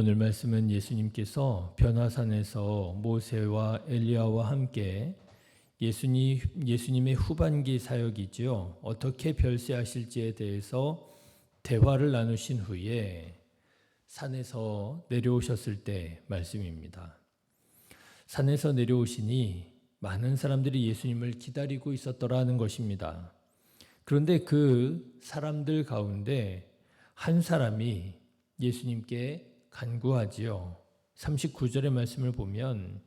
오늘 말씀은 예수님께서 변화산에서 모세와 엘리야와 함께 예수님, 예수님의 후반기 사역이지요. 어떻게 별세하실지에 대해서 대화를 나누신 후에 산에서 내려오셨을 때 말씀입니다. 산에서 내려오시니 많은 사람들이 예수님을 기다리고 있었더라는 것입니다. 그런데 그 사람들 가운데 한 사람이 예수님께 간구하지요. 39절의 말씀을 보면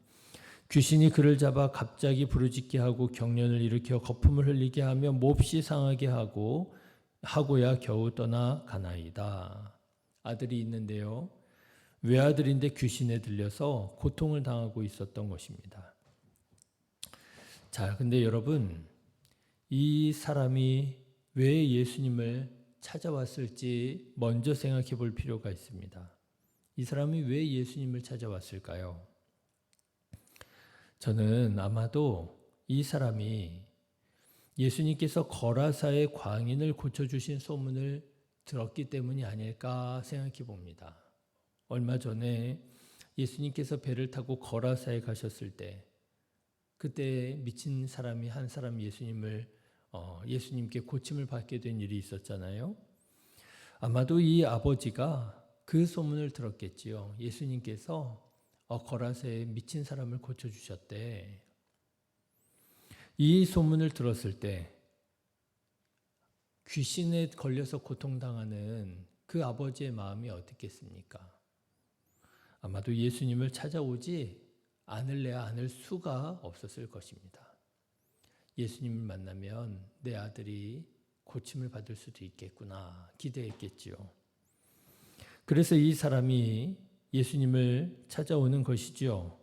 귀신이 그를 잡아 갑자기 부르짖게 하고 경련을 일으켜 거품을 흘리게 하며 몹시 상하게 하고 하고야 겨우 떠나 가나이다. 아들이 있는데요. 외아들인데 귀신에 들려서 고통을 당하고 있었던 것입니다. 자, 근데 여러분, 이 사람이 왜 예수님을 찾아왔을지 먼저 생각해 볼 필요가 있습니다. 이 사람이 왜 예수님을 찾아왔을까요? 저는 아마도 이 사람이 예수님께서 거라사의 광인을 고쳐주신 소문을 들었기 때문이 아닐까 생각해 봅니다. 얼마 전에 예수님께서 배를 타고 거라사에 가셨을 때 그때 미친 사람이 한 사람 예수님을 어, 예수님께 고침을 받게 된 일이 있었잖아요. 아마도 이 아버지가 그 소문을 들었겠지요. 예수님께서 어, 거라사에 미친 사람을 고쳐주셨대. 이 소문을 들었을 때 귀신에 걸려서 고통당하는 그 아버지의 마음이 어떻겠습니까? 아마도 예수님을 찾아오지 않을래야 않을 수가 없었을 것입니다. 예수님을 만나면 내 아들이 고침을 받을 수도 있겠구나 기대했겠지요. 그래서 이 사람이 예수님을 찾아오는 것이지요.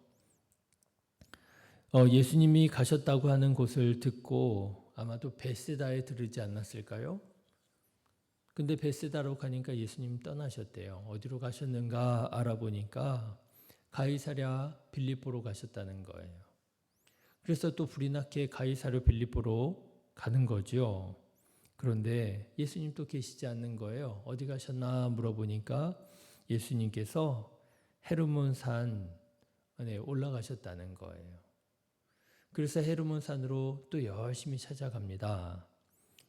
어, 예수님이 가셨다고 하는 곳을 듣고 아마도 베세다에 들르지 않았을까요? 근데 베세다로 가니까 예수님 떠나셨대요. 어디로 가셨는가 알아보니까 가이사랴 빌립보로 가셨다는 거예요. 그래서 또 불이 나게 가이사랴 빌립보로 가는 거죠. 그런데 예수님 또 계시지 않는 거예요. 어디 가셨나 물어보니까 예수님께서 헤르몬 산에 올라가셨다는 거예요. 그래서 헤르몬 산으로 또 열심히 찾아갑니다.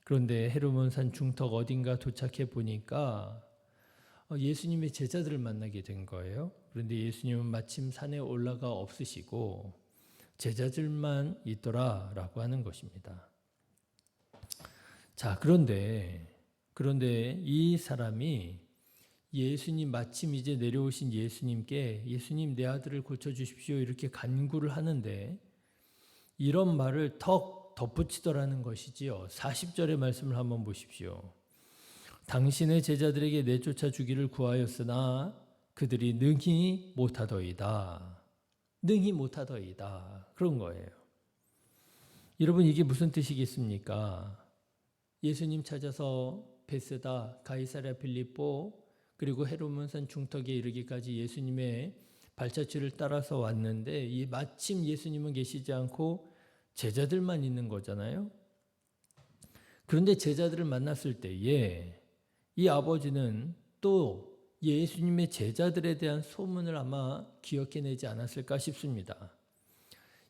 그런데 헤르몬 산 중턱 어딘가 도착해 보니까 어, 예수님의 제자들을 만나게 된 거예요. 그런데 예수님은 마침 산에 올라가 없으시고 제자들만 있더라라고 하는 것입니다. 자, 그런데 그런데 이 사람이 예수님 마침 이제 내려오신 예수님께 예수님 내 아들을 고쳐 주십시오 이렇게 간구를 하는데 이런 말을 턱 덧붙이더라는 것이지요. 40절의 말씀을 한번 보십시오. 당신의 제자들에게 내쫓아 주기를 구하였으나 그들이 능히 못하더이다. 능히 못하더이다. 그런 거예요. 여러분 이게 무슨 뜻이겠습니까? 예수님 찾아서 베스다, 가이사랴 빌립보 그리고 헤로몬산 중턱에 이르기까지 예수님의 발자취를 따라서 왔는데 이 마침 예수님은 계시지 않고 제자들만 있는 거잖아요. 그런데 제자들을 만났을 때에 이 아버지는 또 예수님의 제자들에 대한 소문을 아마 기억해내지 않았을까 싶습니다.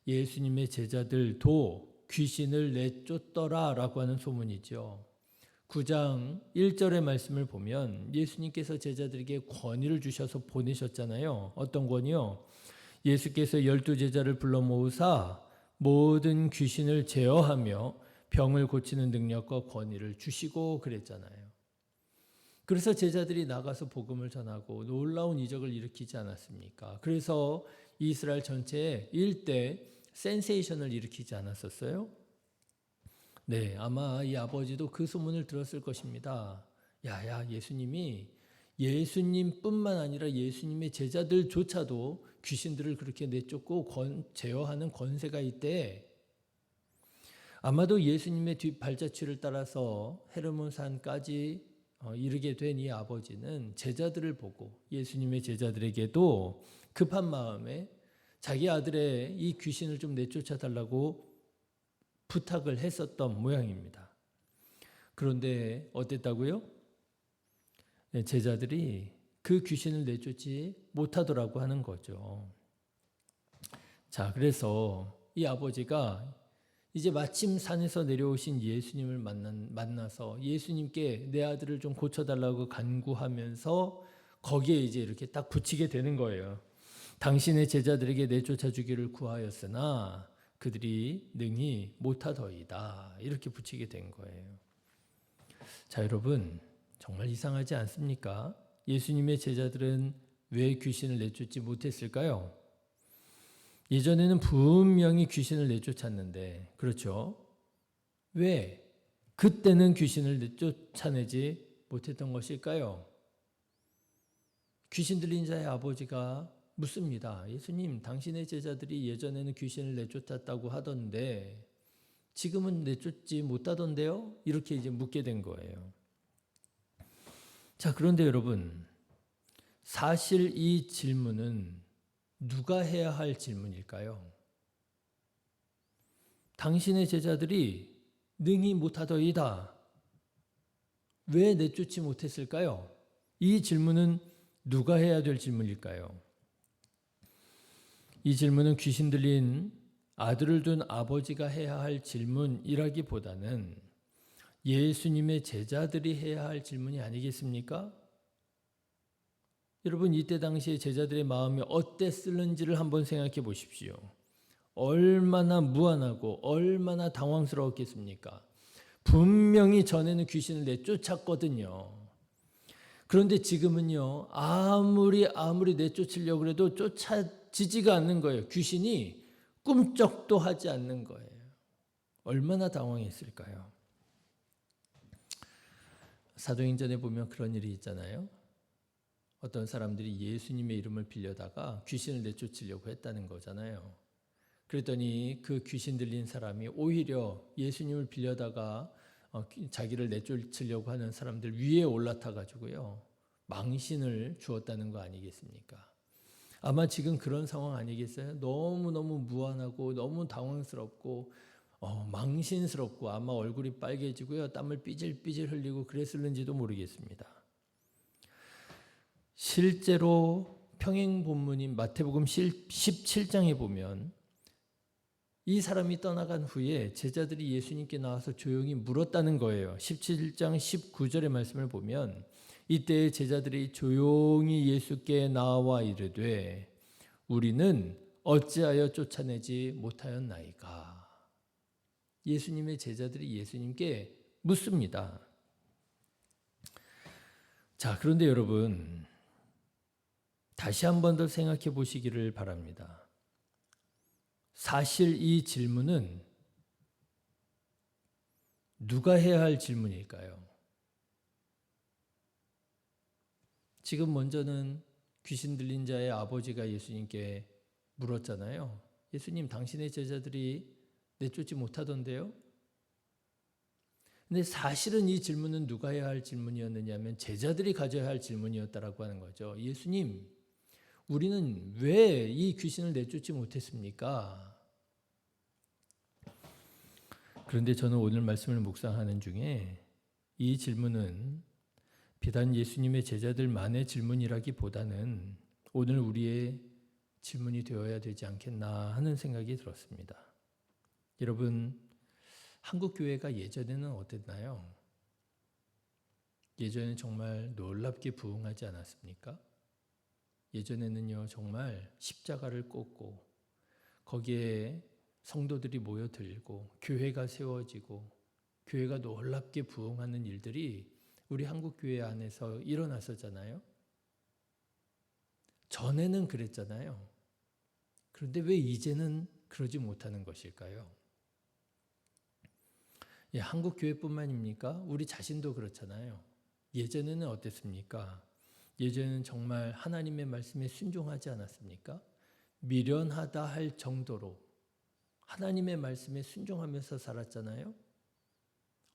예수님의 제자들도 귀신을 내쫓더라 라고 하는 소문이죠. 9장 1절의 말씀을 보면 예수님께서 제자들에게 권위를 주셔서 보내셨잖아요. 어떤 권위요? 예수께서 열두 제자를 불러 모으사 모든 귀신을 제어하며 병을 고치는 능력과 권위를 주시고 그랬잖아요. 그래서 제자들이 나가서 복음을 전하고 놀라운 이적을 일으키지 않았습니까? 그래서 이스라엘 전체에 일대 센세이션을 일으키지 않았었어요? 네, 아마 이 아버지도 그 소문을 들었을 것입니다. 야, 야, 예수님이 예수님뿐만 아니라 예수님의 제자들조차도 귀신들을 그렇게 내쫓고 권, 제어하는 권세가 있대. 아마도 예수님의 뒷 발자취를 따라서 헤르몬 산까지 어, 이르게 된 이 아버지는 제자들을 보고 예수님의 제자들에게도 급한 마음에 자기 아들의 이 귀신을 좀 내쫓아 달라고 부탁을 했었던 모양입니다. 그런데 어땠다고요? 네, 제자들이 그 귀신을 내쫓지 못하더라고 하는 거죠. 자, 그래서 이 아버지가 이제 마침 산에서 내려오신 예수님을 만난, 만나서 예수님께 내 아들을 좀 고쳐달라고 간구하면서 거기에 이제 이렇게 딱 붙이게 되는 거예요. 당신의 제자들에게 내쫓아 주기를 구하였으나 그들이 능히 못하더이다. 이렇게 붙이게 된 거예요. 자, 여러분, 정말 이상하지 않습니까? 예수님의 제자들은 왜 귀신을 내쫓지 못했을까요? 예전에는 분명히 귀신을 내쫓았는데, 그렇죠? 왜 그때는 귀신을 내쫓아내지 못했던 것일까요? 귀신 들린 자의 아버지가 묻습니다. 예수님, 당신의 제자들이 예전에는 귀신을 내쫓았다고 하던데, 지금은 내쫓지 못하던데요? 이렇게 이제 묻게 된 거예요. 자, 그런데 여러분, 사실 이 질문은 누가 해야 할 질문일까요? 당신의 제자들이 능히 못하더이다. 왜 내쫓지 못했을까요? 이 질문은 누가 해야 될 질문일까요? 이 질문은 귀신 들린 아들을 둔 아버지가 해야 할 질문이라기보다는 예수님의 제자들이 해야 할 질문이 아니겠습니까? 여러분 이때 당시에 제자들의 마음이 어땠을는지를 한번 생각해 보십시오. 얼마나 무안하고 얼마나 당황스러웠겠습니까? 분명히 전에는 귀신을 내쫓았거든요. 그런데 지금은요, 아무리 아무리 내쫓으려고 해도 쫓아 지지가 않는 거예요. 귀신이 꿈쩍도 하지 않는 거예요. 얼마나 당황했을까요? 사도행전에 보면 그런 일이 있잖아요. 어떤 사람들이 예수님의 이름을 빌려다가 귀신을 내쫓으려고 했다는 거잖아요. 그랬더니 그 귀신 들린 사람이 오히려 예수님을 빌려다가 어, 자기를 내쫓으려고 하는 사람들 위에 올라타 가지고요. 망신을 주었다는 거 아니겠습니까? 아마 지금 그런 상황 아니겠어요? 너무너무 무안하고 너무 당황스럽고 어, 망신스럽고 아마 얼굴이 빨개지고요. 땀을 삐질삐질 흘리고 그랬을는지도 모르겠습니다. 실제로 평행 본문인 마태복음 17장에 보면 이 사람이 떠나간 후에 제자들이 예수님께 나와서 조용히 물었다는 거예요. 17장 19절의 말씀을 보면 이때 제자들이 조용히 예수께 나와 이르되 우리는 어찌하여 쫓아내지 못하였나이까. 예수님의 제자들이 예수님께 묻습니다. 자, 그런데 여러분, 다시 한 번 더 생각해 보시기를 바랍니다. 사실 이 질문은 누가 해야 할 질문일까요? 지금 먼저는 귀신 들린 자의 아버지가 예수님께 물었잖아요. 예수님, 당신의 제자들이 내쫓지 못하던데요? 근데 사실은 이 질문은 누가 해야 할 질문이었느냐면 제자들이 가져야 할 질문이었다라고 하는 거죠. 예수님, 우리는 왜 이 귀신을 내쫓지 못했습니까? 그런데 저는 오늘 말씀을 묵상하는 중에 이 질문은 비단 예수님의 제자들만의 질문이라기보다는 오늘 우리의 질문이 되어야 되지 않겠나 하는 생각이 들었습니다. 여러분, 한국 교회가 예전에는 어땠나요? 예전에 정말 놀랍게 부흥하지 않았습니까? 예전에는요, 정말 십자가를 꽂고 거기에 성도들이 모여들고 교회가 세워지고 교회가 놀랍게 부흥하는 일들이 우리 한국 교회 안에서 일어났었잖아요. 전에는 그랬잖아요. 그런데 왜 이제는 그러지 못하는 것일까요? 예, 한국 교회뿐만입니까? 우리 자신도 그렇잖아요. 예전에는 어땠습니까? 예전에는 정말 하나님의 말씀에 순종하지 않았습니까? 미련하다 할 정도로 하나님의 말씀에 순종하면서 살았잖아요.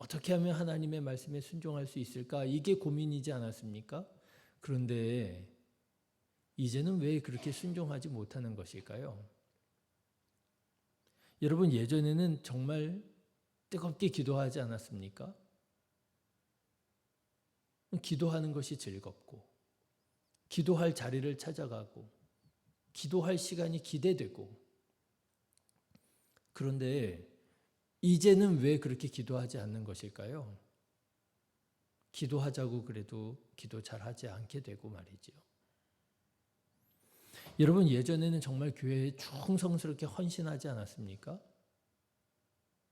어떻게 하면 하나님의 말씀에 순종할 수 있을까? 이게 고민이지 않았습니까? 그런데 이제는 왜 그렇게 순종하지 못하는 것일까요? 여러분, 예전에는 정말 뜨겁게 기도하지 않았습니까? 기도하는 것이 즐겁고, 기도할 자리를 찾아가고 기도할 시간이 기대되고 그런데 이제는 왜 그렇게 기도하지 않는 것일까요? 기도하자고 그래도 기도 잘 하지 않게 되고 말이지요. 여러분 예전에는 정말 교회에 충성스럽게 헌신하지 않았습니까?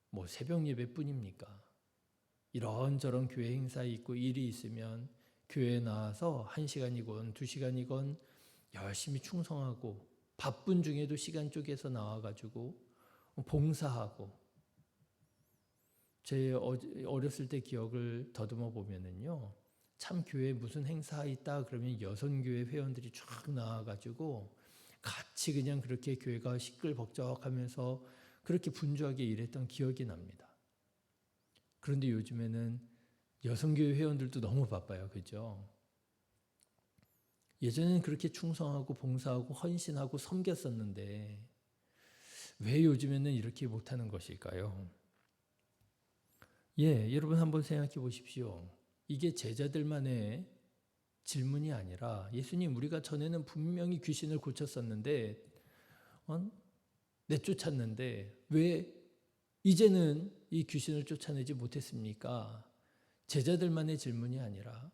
뭐 새벽 예배뿐입니까? 이런저런 교회 행사 있고 일이 있으면 교회에 나와서 한 시간이건 두 시간이건 열심히 충성하고 바쁜 중에도 시간 쪼개서 나와가지고 봉사하고 제 어렸을 때 기억을 더듬어 보면은요. 참 교회에 무슨 행사 있다 그러면 여성교회 회원들이 쫙 나와가지고 같이 그냥 그렇게 교회가 시끌벅적하면서 그렇게 분주하게 일했던 기억이 납니다. 그런데 요즘에는 여성교회 회원들도 너무 바빠요. 그죠? 예전에는 그렇게 충성하고 봉사하고 헌신하고 섬겼었는데 왜 요즘에는 이렇게 못하는 것일까요? 예, 여러분 한번 생각해 보십시오. 이게 제자들만의 질문이 아니라 예수님 우리가 전에는 분명히 귀신을 고쳤었는데 어? 내쫓았는데 왜 이제는 이 귀신을 쫓아내지 못했습니까? 제자들만의 질문이 아니라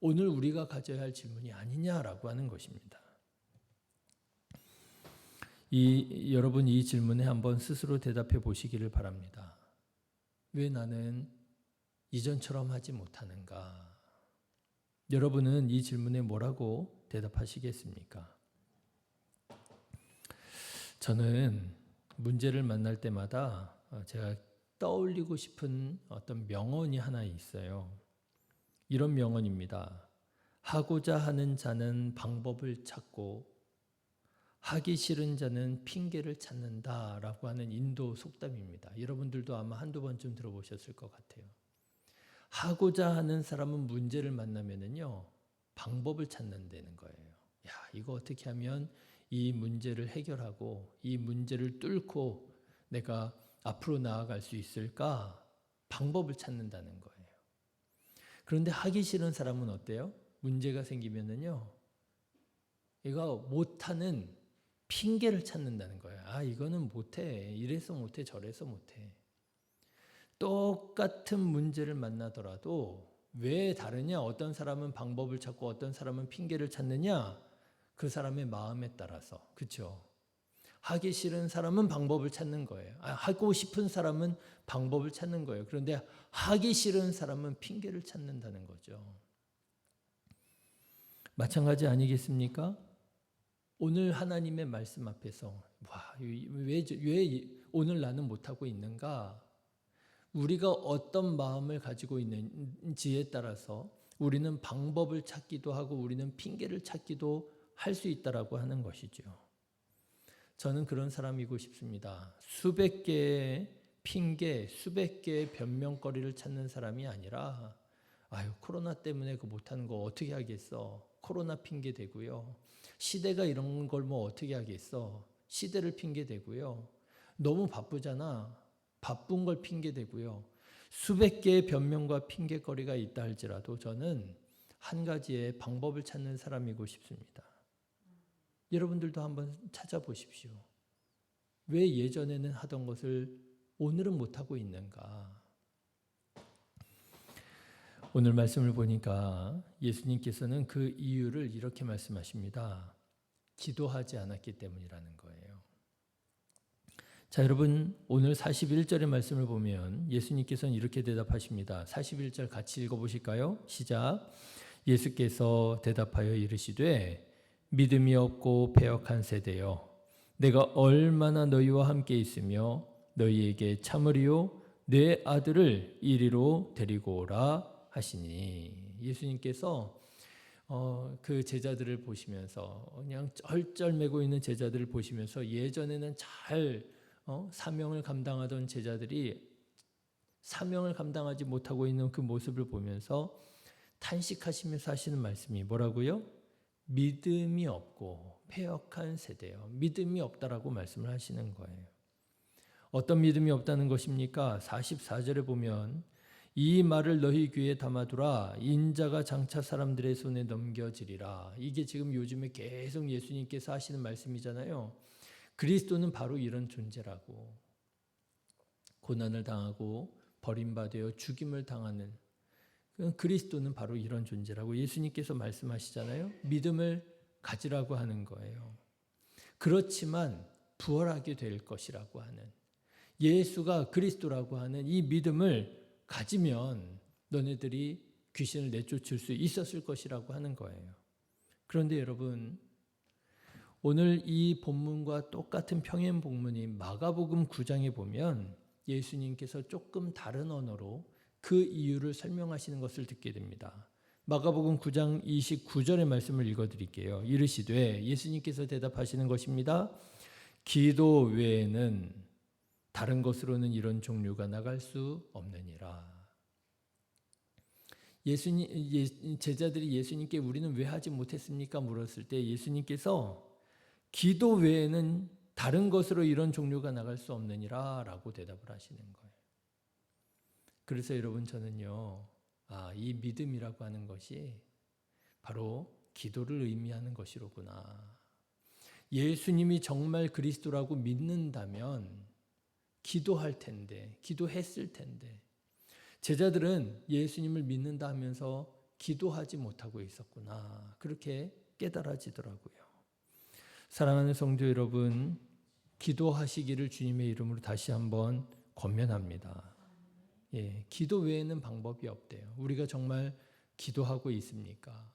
오늘 우리가 가져야 할 질문이 아니냐라고 하는 것입니다. 이 여러분 이 질문에 한번 스스로 대답해 보시기를 바랍니다. 왜 나는 이전처럼 하지 못하는가? 여러분은 이 질문에 뭐라고 대답하시겠습니까? 저는 문제를 만날 때마다 제가 떠올리고 싶은 어떤 명언이 하나 있어요. 이런 명언입니다. 하고자 하는 자는 방법을 찾고 하기 싫은 자는 핑계를 찾는다라고 하는 인도 속담입니다. 여러분들도 아마 한두 번쯤 들어보셨을 것 같아요. 하고자 하는 사람은 문제를 만나면은요, 방법을 찾는다는 거예요. 야, 이거 어떻게 하면 이 문제를 해결하고 이 문제를 뚫고 내가 앞으로 나아갈 수 있을까? 방법을 찾는다는 거예요. 그런데 하기 싫은 사람은 어때요? 문제가 생기면은요, 이거 못하는 핑계를 찾는다는 거예요. 아, 이거는 못해. 이래서 못해. 저래서 못해. 똑같은 문제를 만나더라도 왜 다르냐? 어떤 사람은 방법을 찾고 어떤 사람은 핑계를 찾느냐? 그 사람의 마음에 따라서. 그렇죠? 하기 싫은 사람은 방법을 찾는 거예요. 아, 하고 싶은 사람은 방법을 찾는 거예요. 그런데 하기 싫은 사람은 핑계를 찾는다는 거죠. 마찬가지 아니겠습니까? 오늘 하나님의 말씀 앞에서 와, 왜, 왜 오늘 나는 못하고 있는가? 우리가 어떤 마음을 가지고 있는지에 따라서 우리는 방법을 찾기도 하고 우리는 핑계를 찾기도 할 수 있다라고 하는 것이죠. 저는 그런 사람이고 싶습니다. 수백 개의 핑계, 수백 개의 변명거리를 찾는 사람이 아니라 아유 코로나 때문에 그 못하는 거 어떻게 하겠어? 코로나 핑계 대고요. 시대가 이런 걸 뭐 어떻게 하겠어? 시대를 핑계 대고요. 너무 바쁘잖아. 바쁜 걸 핑계 대고요. 수백 개의 변명과 핑계거리가 있다 할지라도 저는 한 가지의 방법을 찾는 사람이고 싶습니다. 여러분들도 한번 찾아보십시오. 왜 예전에는 하던 것을 오늘은 못하고 있는가? 오늘 말씀을 보니까 예수님께서는 그 이유를 이렇게 말씀하십니다. 기도하지 않았기 때문이라는 거예요. 자, 여러분, 오늘 41절의 말씀을 보면 예수님께서는 이렇게 대답하십니다. 41절 같이 읽어보실까요? 시작. 예수께서 대답하여 이르시되, 믿음이 없고 배역한 세대여, 내가 얼마나 너희와 함께 있으며 너희에게 참으리요, 내 아들을 이리로 데리고 오라 하시니 예수님께서 어, 그 제자들을 보시면서 그냥 쩔쩔매고 있는 제자들을 보시면서 예전에는 잘 어, 사명을 감당하던 제자들이 사명을 감당하지 못하고 있는 그 모습을 보면서 탄식하시면서 하시는 말씀이 뭐라고요? 믿음이 없고 폐역한 세대요. 믿음이 없다라고 말씀을 하시는 거예요. 어떤 믿음이 없다는 것입니까? 44절에 보면 이 말을 너희 귀에 담아두라 인자가 장차 사람들의 손에 넘겨지리라. 이게 지금 요즘에 계속 예수님께서 하시는 말씀이잖아요. 그리스도는 바로 이런 존재라고. 고난을 당하고 버림받아 죽임을 당하는 그 그리스도는 바로 이런 존재라고 예수님께서 말씀하시잖아요. 믿음을 가지라고 하는 거예요. 그렇지만 부활하게 될 것이라고 하는 예수가 그리스도라고 하는 이 믿음을 가지면 너네들이 귀신을 내쫓을 수 있었을 것이라고 하는 거예요. 그런데 여러분, 오늘 이 본문과 똑같은 평행 본문인 마가복음 9장에 보면 예수님께서 조금 다른 언어로 그 이유를 설명하시는 것을 듣게 됩니다. 마가복음 9장 29절의 말씀을 읽어 드릴게요. 이르시되 예수님께서 대답하시는 것입니다. 기도 외에는 다른 것으로는 이런 종류가 나갈 수 없느니라. 예수님 예, 제자들이 예수님께 우리는 왜 하지 못했습니까? 물었을 때 예수님께서 기도 외에는 다른 것으로 이런 종류가 나갈 수 없느니라라고 대답을 하시는 거예요. 그래서 여러분 저는요. 아, 이 믿음이라고 하는 것이 바로 기도를 의미하는 것이로구나. 예수님이 정말 그리스도라고 믿는다면 기도할 텐데, 기도했을 텐데, 제자들은 예수님을 믿는다 하면서 기도하지 못하고 있었구나. 그렇게 깨달아지더라고요. 사랑하는 성도 여러분, 기도하시기를 주님의 이름으로 다시 한번 권면합니다. 예, 기도 외에는 방법이 없대요. 우리가 정말 기도하고 있습니까?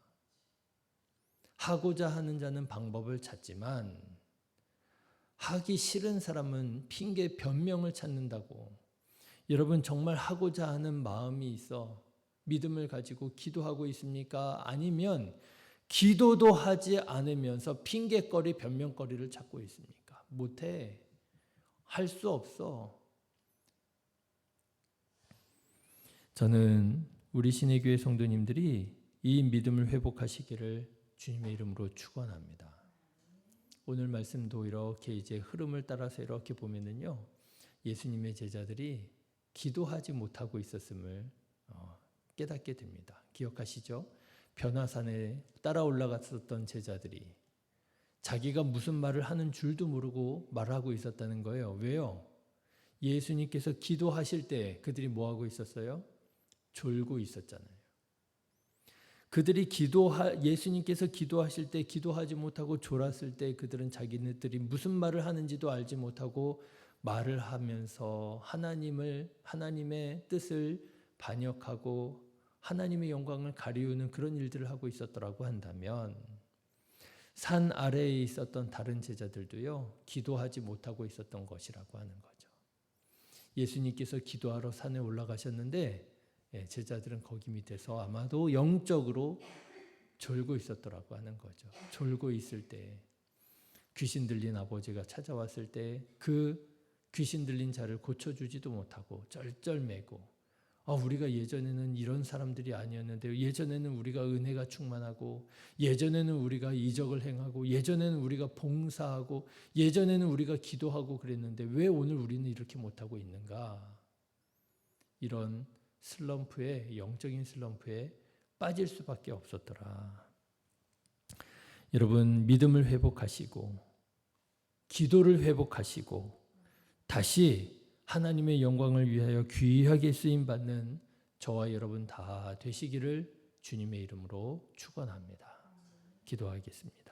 하고자 하는 자는 방법을 찾지만 하기 싫은 사람은 핑계 변명을 찾는다고 여러분 정말 하고자 하는 마음이 있어 믿음을 가지고 기도하고 있습니까? 아니면 기도도 하지 않으면서 핑계거리, 변명거리를 찾고 있습니까? 못해. 할 수 없어. 저는 우리 신의교회 성도님들이 이 믿음을 회복하시기를 주님의 이름으로 축원합니다. 오늘 말씀도 이렇게 이제 흐름을 따라서 이렇게 보면은요. 예수님의 제자들이 기도하지 못하고 있었음을 어, 깨닫게 됩니다. 기억하시죠? 변화산에 따라 올라갔었던 제자들이 자기가 무슨 말을 하는 줄도 모르고 말하고 있었다는 거예요. 왜요? 예수님께서 기도하실 때 그들이 뭐 하고 있었어요? 졸고 있었잖아요. 그들이 기도하 예수님께서 기도하실 때 기도하지 못하고 졸았을 때 그들은 자기네들이 무슨 말을 하는지도 알지 못하고 말을 하면서 하나님을 하나님의 뜻을 반역하고 하나님의 영광을 가리우는 그런 일들을 하고 있었더라고 한다면 산 아래에 있었던 다른 제자들도요 기도하지 못하고 있었던 것이라고 하는 거죠. 예수님께서 기도하러 산에 올라가셨는데 예, 제자들은 거기 밑에서 아마도 영적으로 졸고 있었더라고 하는 거죠. 졸고 있을 때 귀신 들린 아버지가 찾아왔을 때 그 귀신 들린 자를 고쳐주지도 못하고 쩔쩔매고 아, 우리가 예전에는 이런 사람들이 아니었는데 예전에는 우리가 은혜가 충만하고 예전에는 우리가 이적을 행하고 예전에는 우리가 봉사하고 예전에는 우리가 기도하고 그랬는데 왜 오늘 우리는 이렇게 못하고 있는가? 이런 슬럼프에 영적인 슬럼프에 빠질 수밖에 없었더라. 여러분 믿음을 회복하시고 기도를 회복하시고 다시 하나님의 영광을 위하여 귀하게 쓰임 받는 저와 여러분 다 되시기를 주님의 이름으로 축원합니다. 기도하겠습니다.